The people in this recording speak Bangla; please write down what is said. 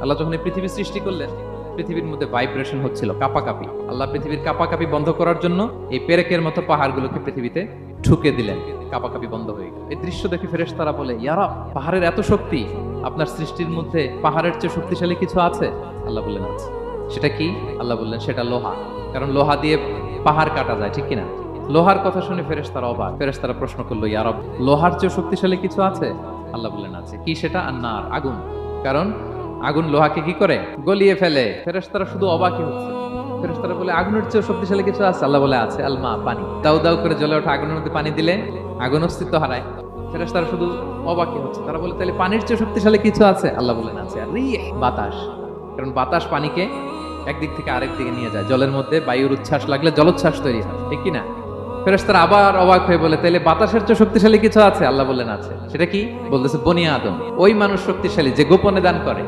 আল্লাহ যখন এই পৃথিবী সৃষ্টি করলেন, পৃথিবীর মধ্যে ভাইব্রেশন হচ্ছিল কাপাকাপি। আল্লাহ পৃথিবীর কাপাকাপি বন্ধ করার জন্য এই পেরেকের মতো পাহাড়গুলোকে পৃথিবীতে ঠুকে দিলেন। কাপাকাপি বন্ধ হয়ে গেল। এই দৃশ্য দেখে ফেরেশ তারা বলে ইয়ারা পাহাড়ের এত শক্তি, আপনার সৃষ্টির মধ্যে পাহাড়ের চেয়ে শক্তিশালী কিছু আছে? আল্লাহ বললেন, আছে। সেটা কি? আল্লাহ বললেন, সেটা লোহা। কারণ লোহা দিয়ে পাহাড় কাটা যায়, ঠিক কিনা? লোহার কথা শুনে ফেরেশ তারা অবাক। ফেরেশ তারা প্রশ্ন করল ইয়ারব লোহার চেয়ে শক্তিশালী কিছু আছে? আল্লাহ বললেন, আছে। কি সেটা? আন্নার, আগুন। কারণ আগুন লোহাকে কি করে? গলিয়ে ফেলে। ফেরেশতারা শুধু অবাকই হচ্ছে। ফেরেশতারা বলে, আগুনের চেয়ে শক্তিশালী কিছু আছে? আল্লাহ বলে, আছে আলমা পানি। দাউ দাউ করে জ্বলে ওঠা আগুনের মধ্যে পানি দিলে আগুন অস্তিত্ব হারায়। ফেরেশতারা শুধু অবাকই হচ্ছে। তারা বলে তাহলে পানির চেয়ে শক্তিশালী কিছু আছে? আল্লাহ বলেন, আছে, আর বাতাস। কারণ বাতাস পানিকে একদিক থেকে আরেক দিকে নিয়ে যায়। জলের মধ্যে বায়ুর উচ্ছ্বাস লাগলে জলোচ্ছ্বাস তৈরি হয়। ঠিক কি না? ফেরেশতারা আবার অবাক হয়ে বলে তাহলে বাতাসের চেয়ে শক্তিশালী কিছু আছে? আল্লাহ বললেন, আছে। সেটা কি? বলতেছে বনিয়া আদম। ওই মানুষ শক্তিশালী যে গোপনে দান করে।